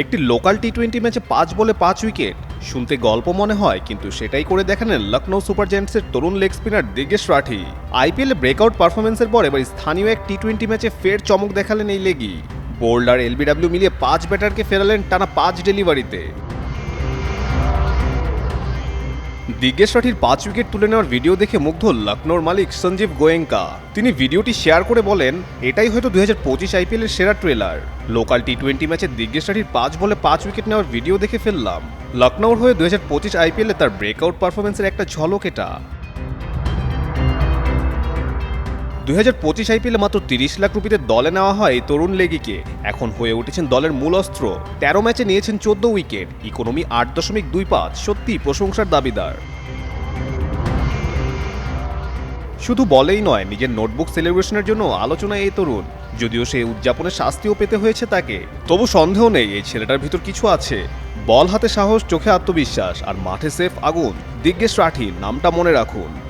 একটি local T twenty ম্যাচে পাঁচ বলে পাঁচ উইকেট। শুনতে গল্প মনে হয়, কিন্তু সেটাই করে দেখালেন লখনৌ সুপার জায়ান্টসের তরুণ লেগ স্পিনার দিগেশ রাঠি। আইপিএলে ব্রেকআউট পারফরমেন্সের পর এবার স্থানীয় এক টি টোয়েন্টি ম্যাচে ফের চমক দেখালেন এই লেগি। বোল্ড আর এলবিডব্লিউ মিলিয়ে পাঁচ ব্যাটারকে ফেরালেন টানা পাঁচ ডেলিভারিতে। দিগেশ রাঠির পাঁচ উইকেট তুলে নেওয়ার ভিডিও দেখে মুগ্ধ লখনৌর মালিক সঞ্জীব গোয়েঙ্কা। তিনি ভিডিওটি শেয়ার করে বলেন, এটাই হয়তো দুই হাজার পঁচিশ আইপিএলের সেরা ট্রেলার। লোকাল টি টোয়েন্টি ম্যাচে দিগ্গেশ রাঠির পাঁচ বলে পাঁচ উইকেট নেওয়ার ভিডিও দেখে ফেললাম। লখনৌর হয়ে দুই হাজার পঁচিশ আইপিএলে তার ব্রেকআউট পারফরমেন্সের একটা ঝলক এটা। দুই হাজার পঁচিশ আইপিএলে মাত্র তিরিশ লাখ রুপিতে দলে নেওয়া হয় তরুণ লেগিকে। এখন হয়ে উঠেছেন দলের মূল অস্ত্র। তেরো ম্যাচে নিয়েছেন চোদ্দ উইকেট। ইকোনমি আট দশমিক দুই পাঁচ। সত্যি প্রশংসার দাবিদার। শুধু বলেই নয়, নিজের নোটবুক সেলিব্রেশনের জন্য আলোচনায় এই তরুণ। যদিও সে উদযাপনের শাস্তিও পেতে হয়েছে তাকে। তবু সন্দেহ নেই, এই ছেলেটার ভিতর কিছু আছে। বল হাতে সাহস, চোখে আত্মবিশ্বাস। আর মাঠে সেফ আগুন। দিগ্গেশ রাঠি, নামটা মনে রাখুন।